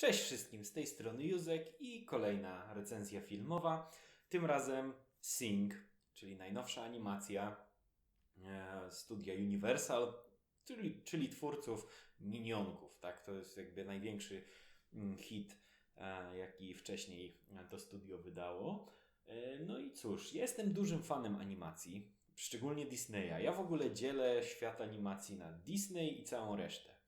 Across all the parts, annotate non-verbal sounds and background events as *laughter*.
Cześć wszystkim, z tej strony Józek i kolejna recenzja filmowa. Tym razem Sing, czyli najnowsza animacja e, studia Universal, czyli, czyli twórców Minionków. Tak? To jest jakby największy mm, hit, e, jaki wcześniej to studio wydało. E, no i cóż, jestem dużym fanem animacji, szczególnie Disneya. Ja w ogóle dzielę świat animacji na Disney i całą resztę.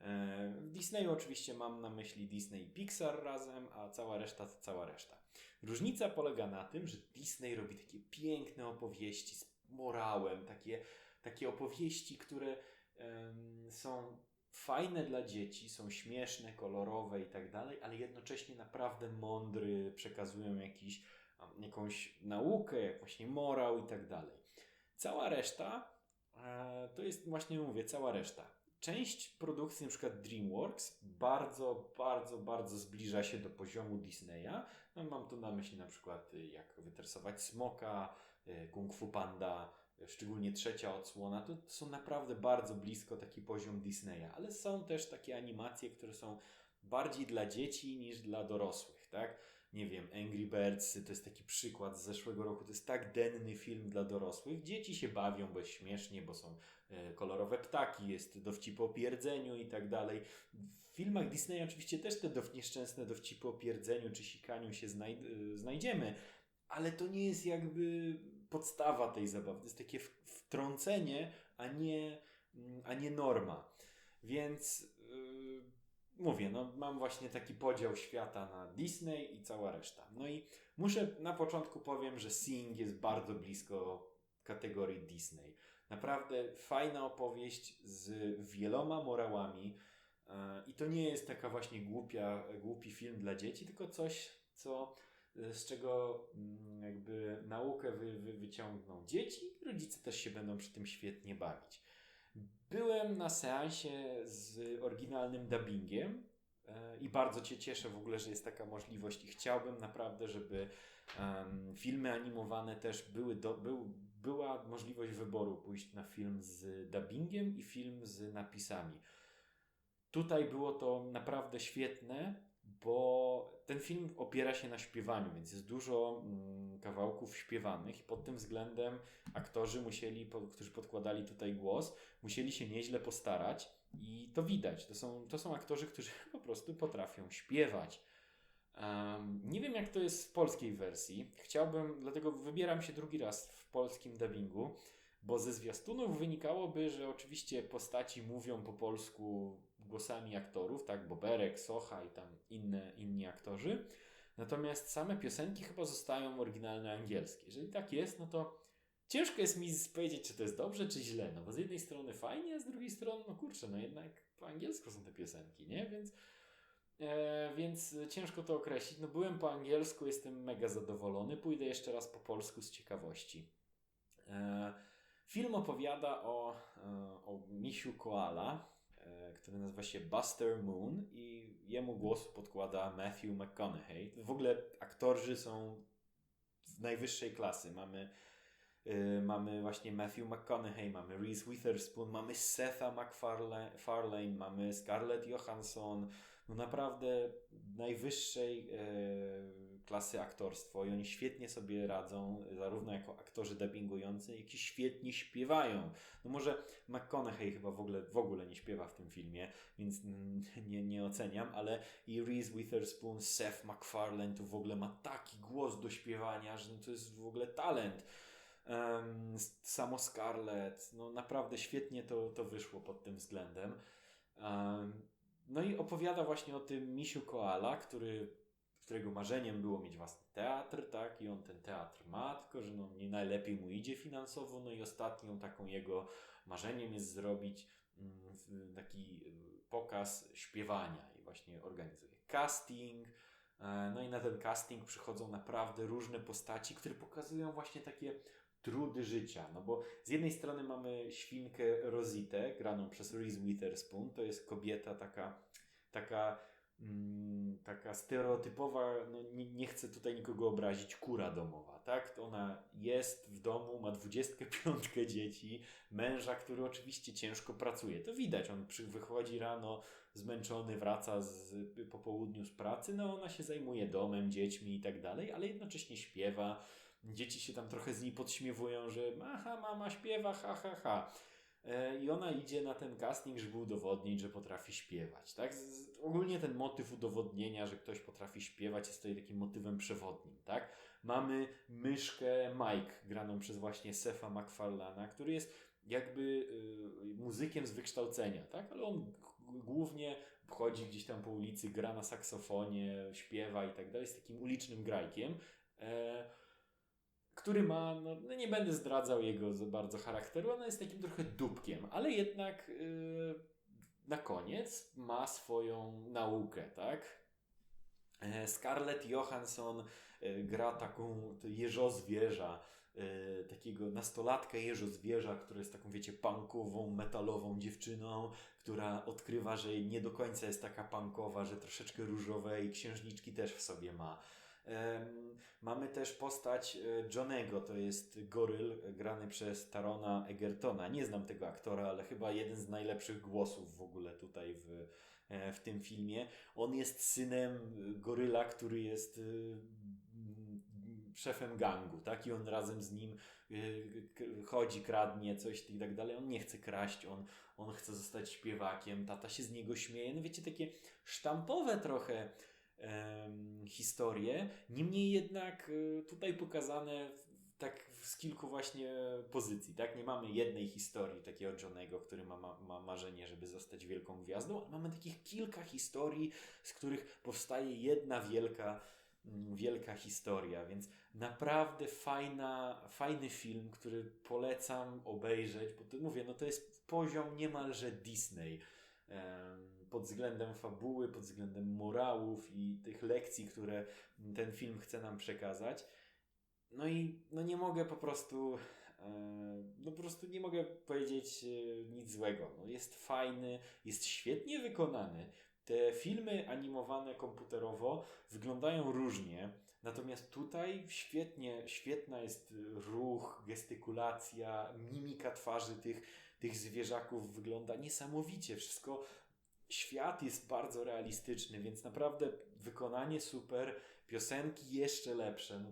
E, w Disneyu oczywiście mam na myśli Disney i Pixar razem, a cała reszta to cała reszta. Różnica polega na tym, że Disney robi takie piękne opowieści z morałem, takie, takie opowieści, które um, są fajne dla dzieci, są śmieszne, kolorowe i tak dalej, ale jednocześnie naprawdę mądry, przekazują jakiś, jakąś naukę, właśnie morał i tak dalej. Cała reszta e, to jest właśnie, mówię, cała reszta część produkcji, na przykład DreamWorks, bardzo, bardzo, bardzo zbliża się do poziomu Disneya. No, mam tu na myśli na przykład y, jak wytresować smoka, y, Kung Fu Panda, y, szczególnie trzecia odsłona. To są naprawdę bardzo blisko taki poziom Disneya, ale są też takie animacje, które są bardziej dla dzieci niż dla dorosłych, tak? Nie wiem, Angry Birds to jest taki przykład z zeszłego roku, to jest tak denny film dla dorosłych. Dzieci się bawią, bo jest śmiesznie, bo są e, kolorowe ptaki, jest dowcip o pierdzeniu i tak dalej. W filmach Disneya oczywiście też te nieszczęsne dowcipy o pierdzeniu czy sikaniu się znajd e, znajdziemy, ale to nie jest jakby podstawa tej zabawy. To jest takie wtrącenie, a nie, mm, a nie norma. Więc... Yy, mówię, no mam właśnie taki podział świata na Disney i cała reszta. No i muszę na początku powiem, że Sing jest bardzo blisko kategorii Disney. Naprawdę fajna opowieść z wieloma morałami e, i to nie jest taka właśnie głupia, głupi film dla dzieci, tylko coś, co z czego mm, jakby naukę wy, wy, wyciągną dzieci rodzice też się będą przy tym świetnie bawić. Byłem na seansie z oryginalnym dubbingiem e, i bardzo Cię cieszę w ogóle, że jest taka możliwość i chciałbym naprawdę, żeby filmy animowane też były, do, był, była możliwość wyboru pójść na film z dubbingiem i film z napisami. Tutaj było to naprawdę świetne bo ten film opiera się na śpiewaniu, więc jest dużo mm, kawałków śpiewanych i pod tym względem aktorzy musieli, którzy podkładali tutaj głos, musieli się nieźle postarać i to widać. To są, to są aktorzy, którzy *laughs* po prostu potrafią śpiewać. Um, nie wiem, jak to jest w polskiej wersji. Chciałbym, dlatego wybieram się drugi raz w polskim dubbingu, bo ze zwiastunów wynikałoby, że oczywiście postaci mówią po polsku głosami aktorów, tak, Boberek, Socha i tam inne, inni aktorzy. Natomiast same piosenki chyba zostają oryginalne angielskie. Jeżeli tak jest, no to ciężko jest mi powiedzieć, czy to jest dobrze, czy źle. No bo z jednej strony fajnie, a z drugiej strony, no kurczę, no jednak po angielsku są te piosenki, nie? Więc, e, więc ciężko to określić. No byłem po angielsku, jestem mega zadowolony. Pójdę jeszcze raz po polsku z ciekawości. E, film opowiada o, e, o misiu koala, który nazywa się Buster Moon i jemu głos podkłada Matthew McConaughey. W ogóle aktorzy są z najwyższej klasy. Mamy mamy właśnie Matthew McConaughey, mamy Reese Witherspoon, mamy Setha MacFarlane, mamy Scarlett Johansson. No naprawdę najwyższej yy, klasy aktorstwo i oni świetnie sobie radzą, zarówno jako aktorzy dubbingujący, jak i świetnie śpiewają. No może McConaughey chyba w ogóle, w ogóle nie śpiewa w tym filmie, więc nie, nie oceniam, ale i Reese Witherspoon, Seth MacFarlane to w ogóle ma taki głos do śpiewania, że to jest w ogóle talent. Um, samo Scarlett, no naprawdę świetnie to, to wyszło pod tym względem. Um, no i opowiada właśnie o tym misiu koala, który, którego marzeniem było mieć własny teatr, tak? I on ten teatr ma, tylko że no, nie najlepiej mu idzie finansowo. No i ostatnią taką jego marzeniem jest zrobić mm, taki y, pokaz śpiewania i właśnie organizuje casting. E, no i na ten casting przychodzą naprawdę różne postaci, które pokazują właśnie takie trudy życia. No bo z jednej strony mamy świnkę Rositę, graną przez Reese Witherspoon. To jest kobieta taka, taka, mm, taka stereotypowa, no nie, nie, chcę tutaj nikogo obrazić, kura domowa, tak? To ona jest w domu, ma 25 dzieci, męża, który oczywiście ciężko pracuje. To widać, on przy, wychodzi rano zmęczony, wraca z, po południu z pracy, no ona się zajmuje domem, dziećmi i tak dalej, ale jednocześnie śpiewa. Dzieci się tam trochę z niej podśmiewują, że aha, mama śpiewa, ha, ha, ha. E, I ona idzie na ten casting, żeby udowodnić, że potrafi śpiewać. Tak? Ogólnie ten motyw udowodnienia, że ktoś potrafi śpiewać, jest tutaj takim motywem przewodnim. Tak? Mamy myszkę Mike, graną przez właśnie Sefa MacFarlana, który jest jakby y, muzykiem z wykształcenia, tak? ale on głównie chodzi gdzieś tam po ulicy, gra na saksofonie, śpiewa i tak dalej, jest takim ulicznym grajkiem. E, który ma, no, no, nie będę zdradzał jego za bardzo charakteru, ona jest takim trochę dupkiem, ale jednak yy, na koniec ma swoją naukę, tak? E, Scarlett Johansson y, gra taką jeżozwierza, y, takiego nastolatka jeżozwierza, która jest taką, wiecie, punkową, metalową dziewczyną, która odkrywa, że nie do końca jest taka punkowa, że troszeczkę różowej księżniczki też w sobie ma. Mamy też postać e, Johnego, to jest goryl grany przez Tarona Egertona. Nie znam tego aktora, ale chyba jeden z najlepszych głosów w ogóle tutaj w, e, w tym filmie. On jest synem goryla, który jest e, szefem gangu, tak? I on razem z nim chodzi, kradnie coś i tak dalej. On nie chce kraść, on, on chce zostać śpiewakiem, tata się z niego śmieje. No wiecie, takie sztampowe trochę historie. Niemniej jednak e, tutaj pokazane tak z kilku właśnie pozycji, tak? Nie mamy jednej historii takiego Johnego, który ma, ma, ma, marzenie, żeby zostać wielką gwiazdą, ale mamy takich kilka historii, z których powstaje jedna wielka, mm, wielka historia, więc naprawdę fajna, fajny film, który polecam obejrzeć, bo to mówię, no to jest poziom niemalże Disney pod względem fabuły, pod względem morałów i tych lekcji, które ten film chce nam przekazać. No i no nie mogę po prostu no po prostu nie mogę powiedzieć e, nic złego. No jest fajny, jest świetnie wykonany. Te filmy animowane komputerowo wyglądają różnie, natomiast tutaj świetnie, świetna jest ruch, gestykulacja, mimika twarzy tych, tych zwierzaków wygląda niesamowicie. Wszystko świat jest bardzo realistyczny, więc naprawdę wykonanie super, piosenki jeszcze lepsze. No,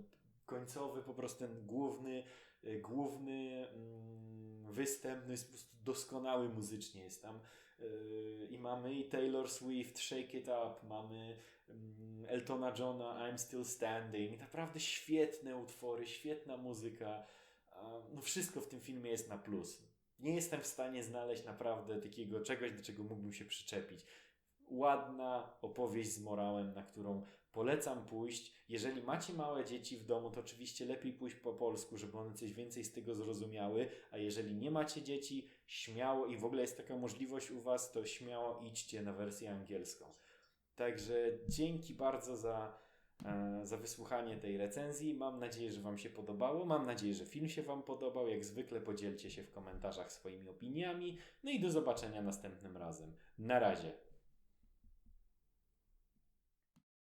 końcowy po prostu ten główny, e, główny mm, występ no jest po prostu doskonały muzycznie jest tam. Yy, I mamy i Taylor Swift, Shake It Up, mamy mm, Eltona Johna, I'm Still Standing. Naprawdę świetne utwory, świetna muzyka. No wszystko w tym filmie jest na plus nie jestem w stanie znaleźć naprawdę takiego czegoś, do czego mógłbym się przyczepić. Ładna opowieść z morałem, na którą polecam pójść. Jeżeli macie małe dzieci w domu, to oczywiście lepiej pójść po polsku, żeby one coś więcej z tego zrozumiały, a jeżeli nie macie dzieci, śmiało i w ogóle jest taka możliwość u Was, to śmiało idźcie na wersję angielską. Także dzięki bardzo za za wysłuchanie tej recenzji. Mam nadzieję, że Wam się podobało. Mam nadzieję, że film się Wam podobał. Jak zwykle podzielcie się w komentarzach swoimi opiniami. No i do zobaczenia następnym razem. Na razie.